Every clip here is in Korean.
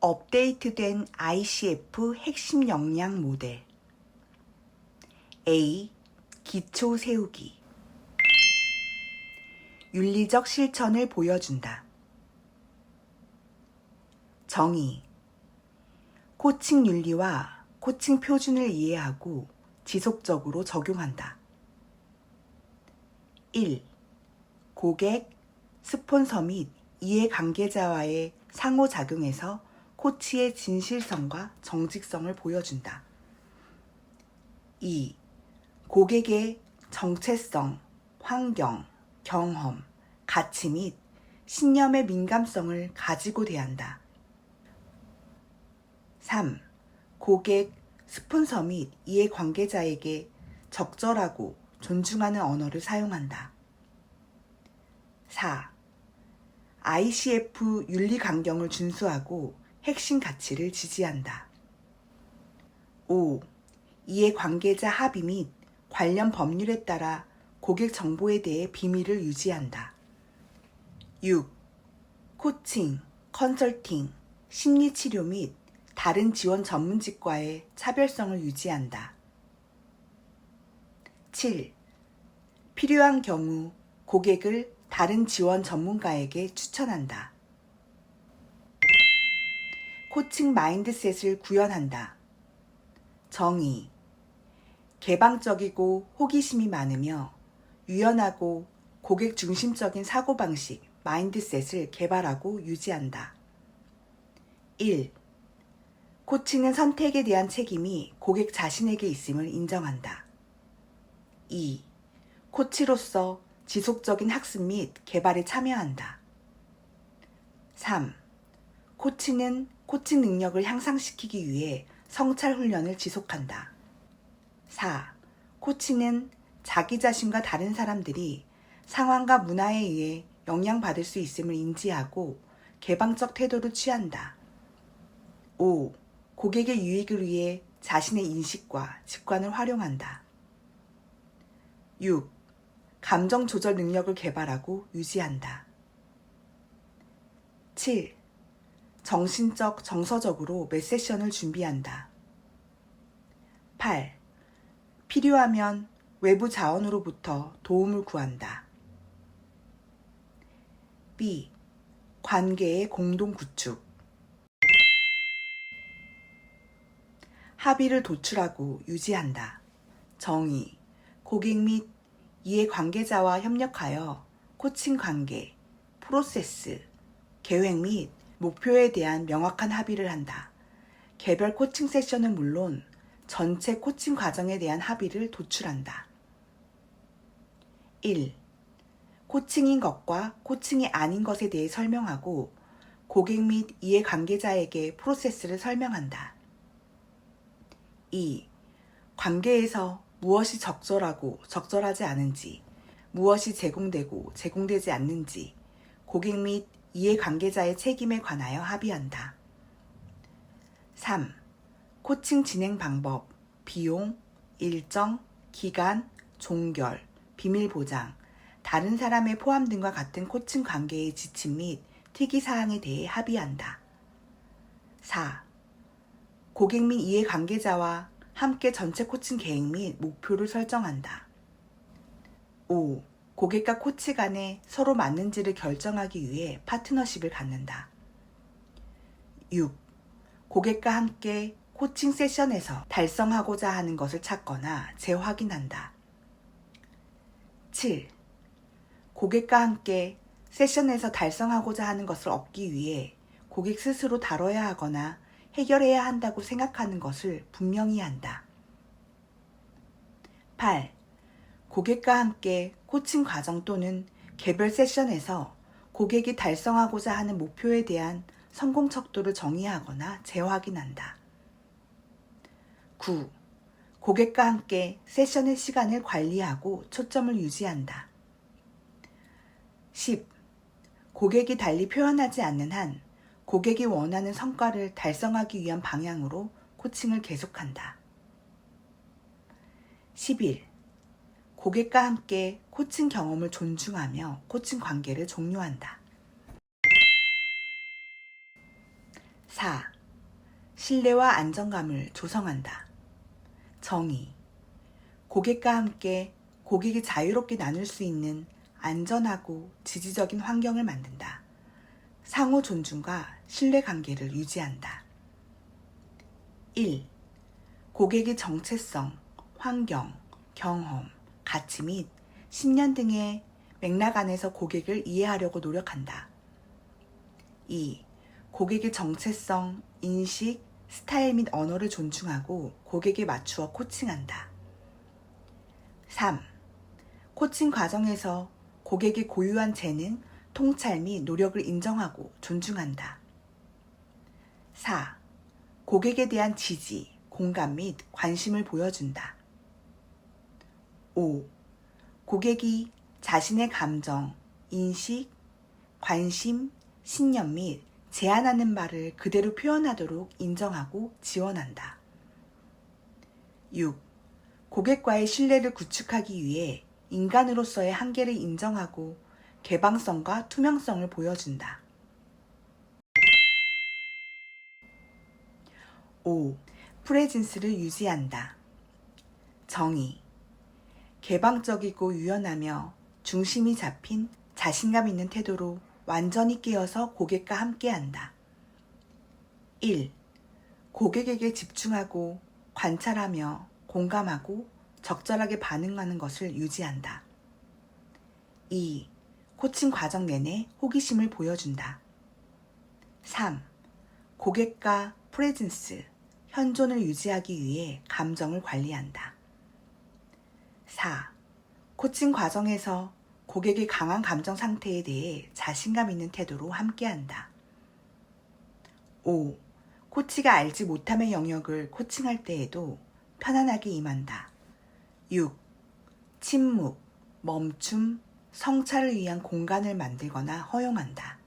업데이트된 ICF 핵심 역량 모델 A. 기초 세우기 윤리적 실천을 보여준다. 정의 코칭 윤리와 코칭 표준을 이해하고 지속적으로 적용한다. 1. 고객, 스폰서 및 이해관계자와의 상호작용에서 코치의 진실성과 정직성을 보여준다. 2. 고객의 정체성, 환경, 경험, 가치 및 신념의 민감성을 가지고 대한다. 3. 고객, 스폰서 및 이해 관계자에게 적절하고 존중하는 언어를 사용한다. 4. ICF 윤리 강경을 준수하고 핵심 가치를 지지한다. 5. 이해관계자 합의 및 관련 법률에 따라 고객 정보에 대해 비밀을 유지한다. 6. 코칭, 컨설팅, 심리치료 및 다른 지원 전문직과의 차별성을 유지한다. 7. 필요한 경우 고객을 다른 지원 전문가에게 추천한다. 코칭 마인드셋을 구현한다. 정의. 개방적이고 호기심이 많으며 유연하고 고객 중심적인 사고방식, 마인드셋을 개발하고 유지한다. 1. 코칭은 선택에 대한 책임이 고객 자신에게 있음을 인정한다. 2. 코치로서 지속적인 학습 및 개발에 참여한다. 3. 코치는 코칭 능력을 향상시키기 위해 성찰 훈련을 지속한다. 4. 코치는 자기 자신과 다른 사람들이 상황과 문화에 의해 영향받을 수 있음을 인지하고 개방적 태도를 취한다. 5. 고객의 유익을 위해 자신의 인식과 직관을 활용한다. 6. 감정 조절 능력을 개발하고 유지한다. 7. 정신적, 정서적으로 매 세션을 준비한다. 8. 필요하면 외부 자원으로부터 도움을 구한다. B. 관계의 공동 구축. 합의를 도출하고 유지한다. 정의. 고객 및 이해 관계자와 협력하여 코칭 관계, 프로세스, 계획 및 목표에 대한 명확한 합의를 한다. 개별 코칭 세션은 물론 전체 코칭 과정에 대한 합의를 도출한다. 1. 코칭인 것과 코칭이 아닌 것에 대해 설명하고 고객 및 이해관계자에게 프로세스를 설명한다. 2. 관계에서 무엇이 적절하고 적절하지 않은지, 무엇이 제공되고 제공되지 않는지, 고객 및 이해관계자의 책임에 관하여 합의한다. 3. 코칭 진행 방법, 비용, 일정, 기간, 종결, 비밀 보장, 다른 사람의 포함 등과 같은 코칭 관계의 지침 및 특이 사항에 대해 합의한다. 4. 고객 및 이해 관계자와 함께 전체 코칭 계획 및 목표를 설정한다. 5. 고객과 코치 간에 서로 맞는지를 결정하기 위해 파트너십을 갖는다. 6. 고객과 함께 코칭 세션에서 달성하고자 하는 것을 찾거나 재확인한다. 7. 고객과 함께 세션에서 달성하고자 하는 것을 얻기 위해 고객 스스로 다뤄야 하거나 해결해야 한다고 생각하는 것을 분명히 한다. 8. 고객과 함께 코칭 과정 또는 개별 세션에서 고객이 달성하고자 하는 목표에 대한 성공 척도를 정의하거나 재확인한다. 9. 고객과 함께 세션의 시간을 관리하고 초점을 유지한다. 10. 고객이 달리 표현하지 않는 한 고객이 원하는 성과를 달성하기 위한 방향으로 코칭을 계속한다. 11. 고객과 함께 코칭 경험을 존중하며 코칭 관계를 종료한다. 4. 신뢰와 안정감을 조성한다. 정의. 고객과 함께 고객이 자유롭게 나눌 수 있는 안전하고 지지적인 환경을 만든다. 상호 존중과 신뢰 관계를 유지한다. 1. 고객의 정체성, 환경, 경험, 가치 및 신념 등의 맥락 안에서 고객을 이해하려고 노력한다. 2. 고객의 정체성, 인식, 스타일 및 언어를 존중하고 고객에 맞추어 코칭한다. 3. 코칭 과정에서 고객의 고유한 재능, 통찰 및 노력을 인정하고 존중한다. 4. 고객에 대한 지지, 공감 및 관심을 보여준다. 5. 고객이 자신의 감정, 인식, 관심, 신념 및 제안하는 말을 그대로 표현하도록 인정하고 지원한다. 6. 고객과의 신뢰를 구축하기 위해 인간으로서의 한계를 인정하고 개방성과 투명성을 보여준다. 5. 프레진스를 유지한다. 정의. 개방적이고 유연하며 중심이 잡힌 자신감 있는 태도로 완전히 깨어서 고객과 함께한다. 1. 고객에게 집중하고 관찰하며 공감하고 적절하게 반응하는 것을 유지한다. 2. 코칭 과정 내내 호기심을 보여준다. 3. 고객과 프레진스, 현존을 유지하기 위해 감정을 관리한다. 4. 코칭 과정에서 고객의 강한 감정 상태에 대해 자신감 있는 태도로 함께한다. 5. 코치가 알지 못함의 영역을 코칭할 때에도 편안하게 임한다. 6. 침묵, 멈춤, 성찰을 위한 공간을 만들거나 허용한다.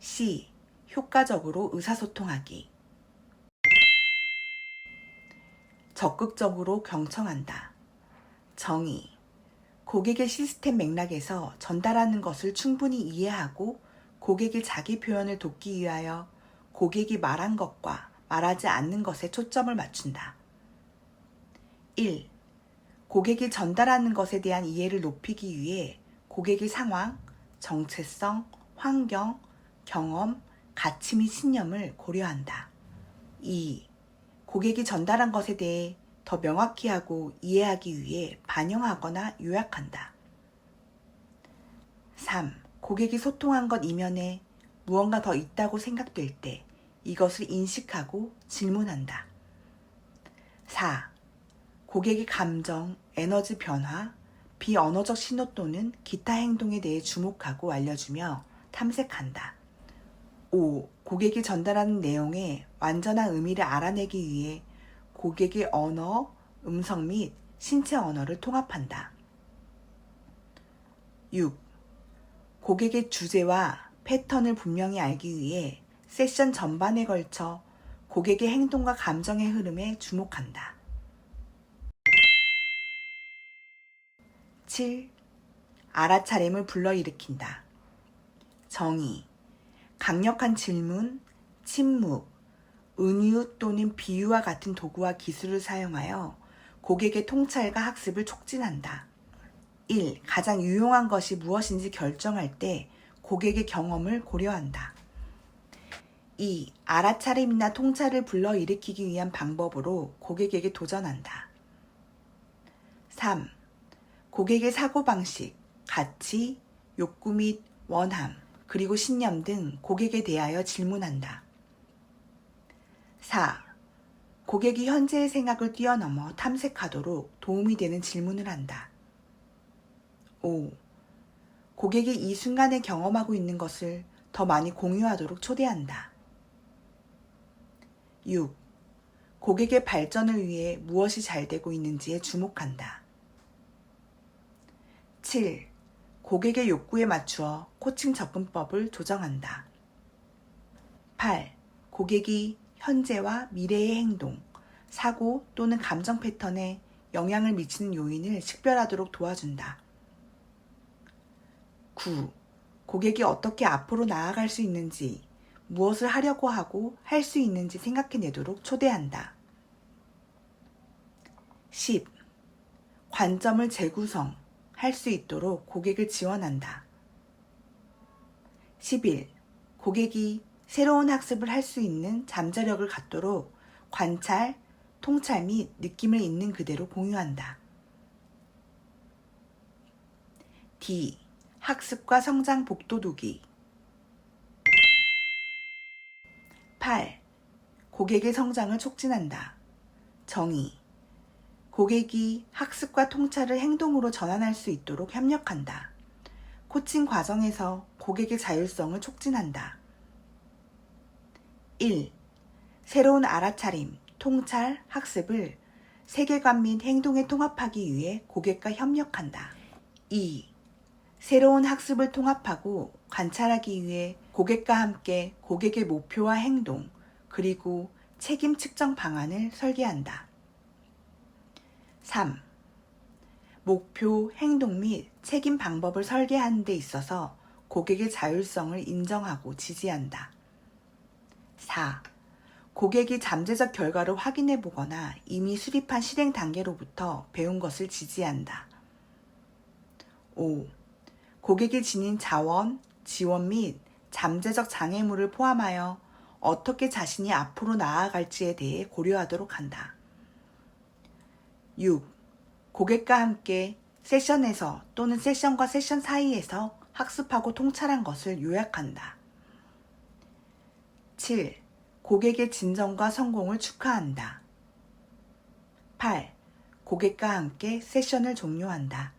C. 효과적으로 의사소통하기. 적극적으로 경청한다. 정의. 고객의 시스템 맥락에서 전달하는 것을 충분히 이해하고 고객의 자기 표현을 돕기 위하여 고객이 말한 것과 말하지 않는 것에 초점을 맞춘다. 1. 고객이 전달하는 것에 대한 이해를 높이기 위해 고객의 상황, 정체성, 환경, 경험, 가치 및 신념을 고려한다. 2. 고객이 전달한 것에 대해 더 명확히 하고 이해하기 위해 반영하거나 요약한다. 3. 고객이 소통한 것 이면에 무언가 더 있다고 생각될 때 이것을 인식하고 질문한다. 4. 고객의 감정, 에너지 변화, 비언어적 신호 또는 기타 행동에 대해 주목하고 알려주며 탐색한다. 5. 고객이 전달하는 내용의 완전한 의미를 알아내기 위해 고객의 언어, 음성 및 신체 언어를 통합한다. 6. 고객의 주제와 패턴을 분명히 알기 위해 세션 전반에 걸쳐 고객의 행동과 감정의 흐름에 주목한다. 7. 알아차림을 불러일으킨다. 정의. 강력한 질문, 침묵, 은유 또는 비유와 같은 도구와 기술을 사용하여 고객의 통찰과 학습을 촉진한다. 1. 가장 유용한 것이 무엇인지 결정할 때 고객의 경험을 고려한다. 2. 알아차림이나 통찰을 불러일으키기 위한 방법으로 고객에게 도전한다. 3. 고객의 사고방식, 가치, 욕구 및 원함, 그리고 신념 등 고객에 대하여 질문한다. 4. 고객이 현재의 생각을 뛰어넘어 탐색하도록 도움이 되는 질문을 한다. 5. 고객이 이 순간에 경험하고 있는 것을 더 많이 공유하도록 초대한다. 6. 고객의 발전을 위해 무엇이 잘 되고 있는지에 주목한다. 7. 고객의 욕구에 맞추어 코칭 접근법을 조정한다. 8. 고객이 현재와 미래의 행동, 사고 또는 감정 패턴에 영향을 미치는 요인을 식별하도록 도와준다. 9. 고객이 어떻게 앞으로 나아갈 수 있는지, 무엇을 하려고 하고 할 수 있는지 생각해내도록 초대한다. 10. 관점을 재구성, 할 수 있도록 고객을 지원한다. 11. 고객이 새로운 학습을 할 수 있는 잠재력을 갖도록 관찰, 통찰 및 느낌을 있는 그대로 공유한다. D. 학습과 성장 복도두기 8. 고객의 성장을 촉진한다. 정의 고객이 학습과 통찰을 행동으로 전환할 수 있도록 협력한다. 코칭 과정에서 고객의 자율성을 촉진한다. 1. 새로운 알아차림, 통찰, 학습을 세계관 및 행동에 통합하기 위해 고객과 협력한다. 2. 새로운 학습을 통합하고 관찰하기 위해 고객과 함께 고객의 목표와 행동, 그리고 책임 측정 방안을 설계한다. 3. 목표, 행동 및 책임 방법을 설계하는 데 있어서 고객의 자율성을 인정하고 지지한다. 4. 고객이 잠재적 결과를 확인해 보거나 이미 수립한 실행 단계로부터 배운 것을 지지한다. 5. 고객이 지닌 자원, 지원 및 잠재적 장애물을 포함하여 어떻게 자신이 앞으로 나아갈지에 대해 고려하도록 한다. 6. 고객과 함께 세션에서 또는 세션과 세션 사이에서 학습하고 통찰한 것을 요약한다. 7. 고객의 진정과 성공을 축하한다. 8. 고객과 함께 세션을 종료한다.